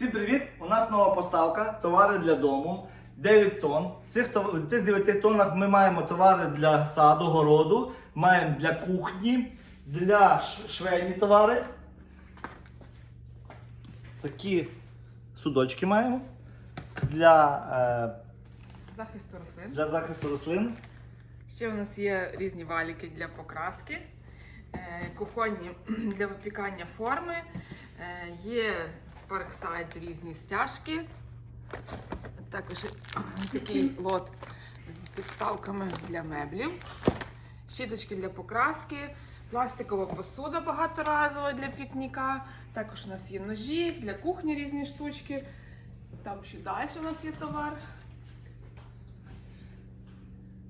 Всім привіт! У нас нова поставка товари для дому. 9 тонн. В цих, в цих 9 тоннах ми маємо товари для саду, городу, маємо для кухні, для швейні товари. Такі судочки маємо для, Захисту е, рослин. для захисту рослин. Ще у нас є різні валіки для покраски, е, кухонні для випікання форми, е, є парксайд різні стяжки. Також такий лот з підставками для меблів, щіточки для покраски, пластикова посуда багаторазова для пікніка. Також у нас є ножі для кухні різні штучки. Там ще далі у нас є товар.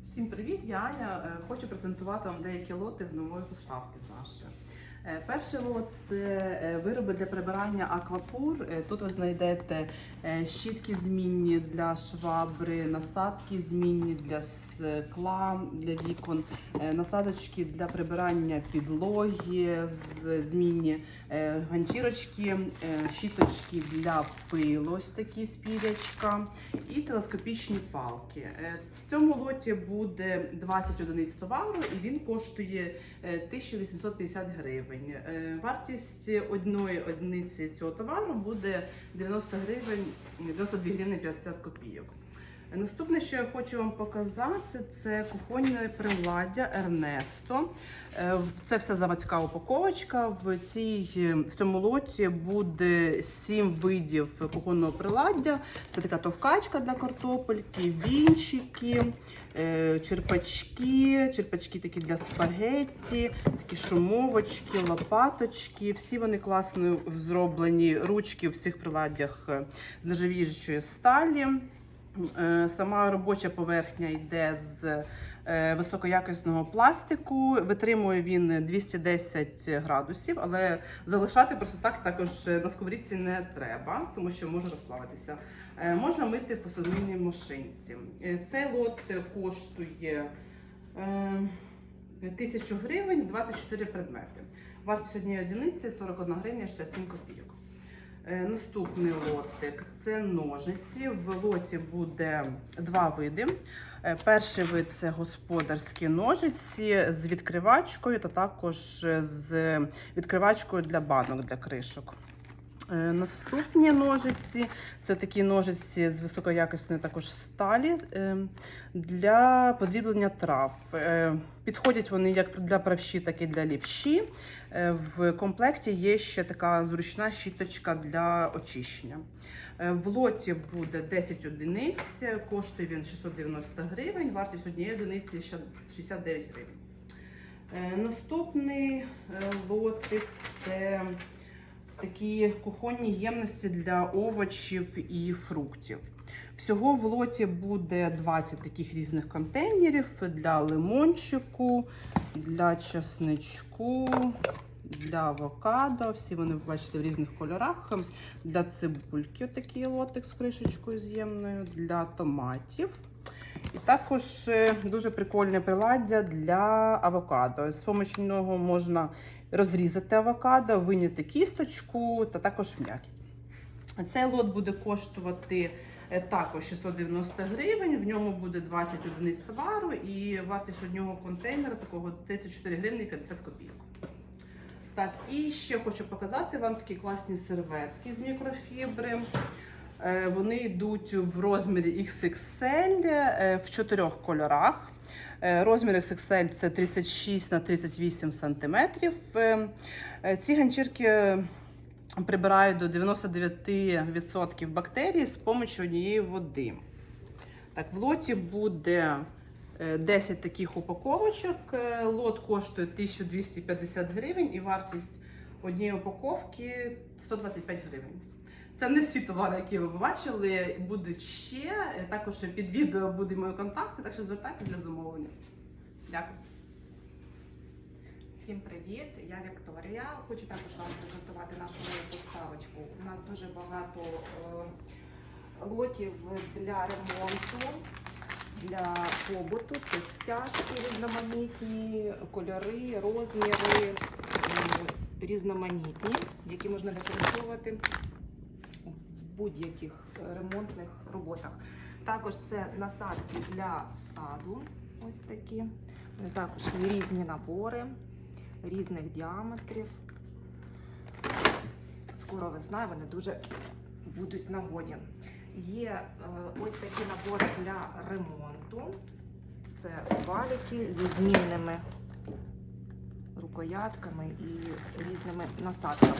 Всім привіт! Я Аня. Е, Хочу презентувати вам деякі лоти з нової поставки з нашої. Е, Перший лот це е, вироби для прибирання аквапур. Е, Тут ви знайдете щітки змінні для швабри, насадки змінні для скла, для вікон, насадочки для прибирання підлоги, змінні ганчірочки, щіточки для пилу, ось такі з і телескопічні палки. В цьому лоті буде 20 одиниць товару і він коштує е, 1850 гривень. Е, Вартість одної одиниці цього товару буде 90 гривень, 92 гривні 50 копійок. Наступне, що я хочу вам показати, це кухонне приладдя Ернесто. Е, Це вся заводська упаковочка. В, цій, е, в цьому лоті буде 7 видів кухонного приладдя. Це така товкачка для картопельки, вінчики, е, черпачки, черпачки такі для спагетті, такі шумовочки, лопаточки. Всі вони класно зроблені. Ручки у всіх приладдях з нержавіючої сталі. Е, Сама робоча поверхня йде з е, високоякісного пластику. Витримує він 210 градусів, але залишати просто так також на сковорідці не треба, тому що може розплавитися. Е, Можна мити в посудомийній машинці. Е, Цей лот коштує е, 1000 гривень 24 предмети. Вартість однієї одиниці 41 гривня 67 копійок. Е, Наступний лотик це ножиці. В лоті буде два види. Е, Перший вид це господарські ножиці з відкривачкою та також з відкривачкою для банок для кришок. Е, Наступні ножиці це такі ножиці з високоякісної також сталі е, для подріблення трав. Е, Підходять вони як для правші, так і для лівші. В комплекті є ще така зручна щіточка для очищення. В лоті буде 10 одиниць, коштує він 690 гривень, вартість однієї одиниці ще 69 гривень. Наступний лотик це такі кухонні ємності для овочів і фруктів. Всього в лоті буде 20 таких різних контейнерів для лимончику, для чесничку, для авокадо. Всі вони бачите в різних кольорах. Для цибульки такий лотик з кришечкою з'ємною, для томатів. І також е, дуже прикольне приладдя для авокадо. З допомогою нього можна розрізати авокадо, виняти кісточку та також м'якіть. Цей лот буде коштувати е, також 690 гривень. В ньому буде 20 одиниць товару і вартість одного контейнера такого 34 гривні 50 копійок. Так, і ще хочу показати вам такі класні серветки з мікрофібри. Е, Вони йдуть в розмірі XXL е, в чотирьох кольорах. Е, Розмір XXL це 36 на 38 сантиметрів. Е, е, Ці ганчірки прибирають до 99% бактерій з допомогою однієї води. Так, в лоті буде е, 10 таких упаковочок. Лот коштує 1250 гривень і вартість однієї упаковки 125 гривень. Це не всі товари, які ви бачили, будуть ще. Також під відео будуть мої контакти, так що звертайтесь для замовлення. Дякую. Всім привіт! Я Вікторія. Хочу також вам презентувати нашу нову поставочку. У нас дуже багато е, лотів для ремонту, для побуту. Це стяжки різноманітні, кольори, розміри різноманітні, які можна використовувати будь-яких е, ремонтних роботах. Також це насадки для саду. Ось такі. Також є різні набори різних діаметрів. Скоро весна, вони дуже будуть в нагоді. Є е, ось такі набори для ремонту. Це валіки зі змінними рукоятками і різними насадками.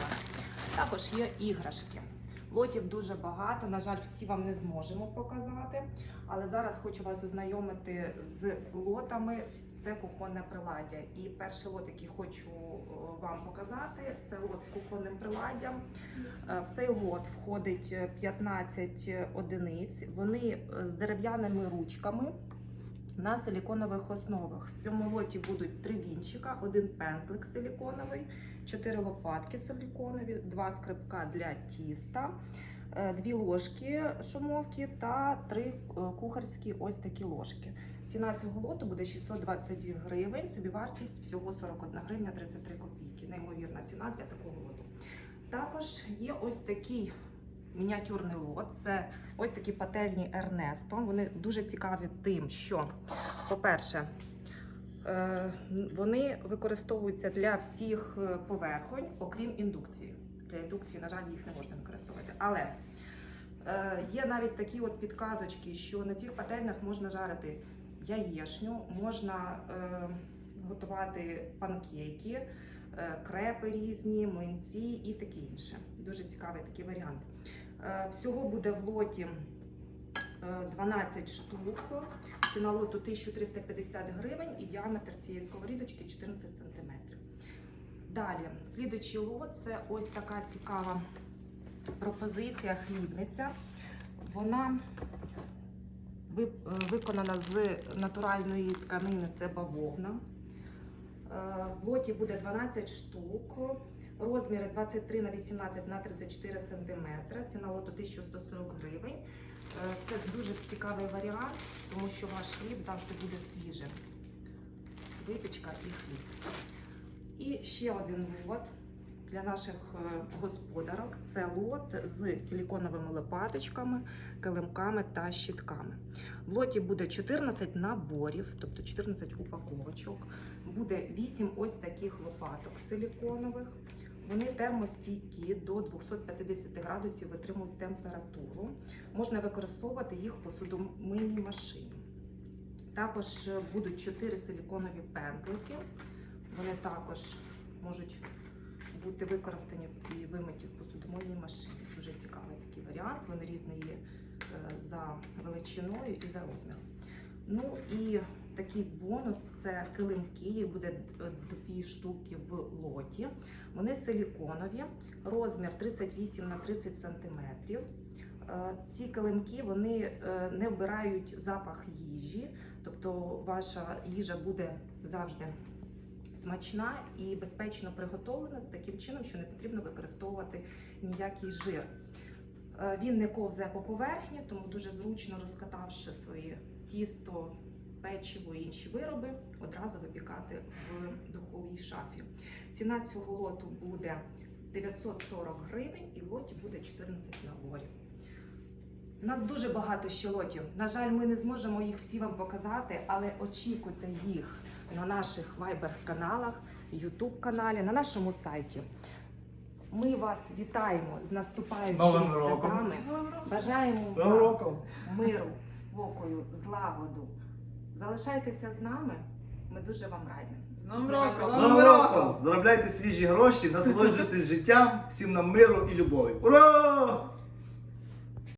Також є іграшки. Лотів дуже багато. На жаль, всі вам не зможемо показати. Але зараз хочу вас ознайомити з лотами. Це кухонне приладдя. І перший лот, який хочу е, вам показати, це лот з кухонним приладдям. Е, В цей лот входить е, 15 одиниць. Вони е, з дерев'яними ручками на силіконових основах. В цьому лоті будуть три вінчика, один пензлик силіконовий, чотири лопатки силіконові, два скрипка для тіста, е, дві ложки шумовки та три е, кухарські ось такі ложки. Ціна цього лоту буде 622 гривень, собівартість всього 41 гривня 33 копійки. Неймовірна ціна для такого лоту. Також є ось такий мініатюрний лот. Це ось такі пательні Ernesto. Вони дуже цікаві тим, що, по-перше, е, вони використовуються для всіх е, поверхонь, окрім індукції. Для індукції, на жаль, їх не можна використовувати. Але е, є навіть такі от підказочки, що на цих пательнях можна жарити яєшню, можна е, готувати панкейки, е, крепи різні, млинці і таке інше. Дуже цікавий такий варіант. Е, Всього буде в лоті е, 12 штук. Ціна лоту 1350 гривень і діаметр цієї сковорідочки 14 см. Далі, слідуючий лот це ось така цікава пропозиція хлібниця. Вона е, виконана з натуральної тканини, це бавовна. Е, В лоті буде 12 штук. Розміри 23 на 18 на 34 см. Ціна лоту 1140 гривень. Е, Це дуже цікавий варіант, тому що ваш хліб завжди буде свіжим. Випічка і хліб. І ще один лот для наших е, господарок. Це лот з силіконовими лопаточками, килимками та щітками. В лоті буде 14 наборів, тобто 14 упаковочок. Буде 8 ось таких лопаток силіконових. Вони термостійкі до 250 градусів витримують температуру. Можна використовувати їх в посудомийній машині. Також будуть 4 силіконові пензлики. Вони також можуть бути використані і вимиті в посудомийній машині. Дуже цікавий такий варіант. Вони різні є е, за величиною і за розміром. Ну і такий бонус це килимки, їх буде е, дві штуки в лоті. Вони силіконові, розмір 38 на 30 см. Ці килимки вони е, не вбирають запах їжі, тобто ваша їжа буде завжди смачна і безпечно приготовлена таким чином, що не потрібно використовувати ніякий жир. Е, Він не ковзає по поверхні, тому дуже зручно розкатавши своє тісто, печиво і інші вироби, одразу випікати в духовій шафі. Ціна цього лоту буде 940 гривень і в лоті буде 14 наборів. У нас дуже багато ще лотів. На жаль, ми не зможемо їх всі вам показати, але очікуйте їх на наших Viber-каналах, YouTube-каналі, на нашому сайті. Ми вас вітаємо з наступаючими святами. Бажаємо вам миру, спокою, злагоду. Залишайтеся з нами. Ми дуже вам раді. З Новим роком! З Новим роком! Заробляйте свіжі гроші, насолоджуйтесь життям, всім нам миру і любові. Ура!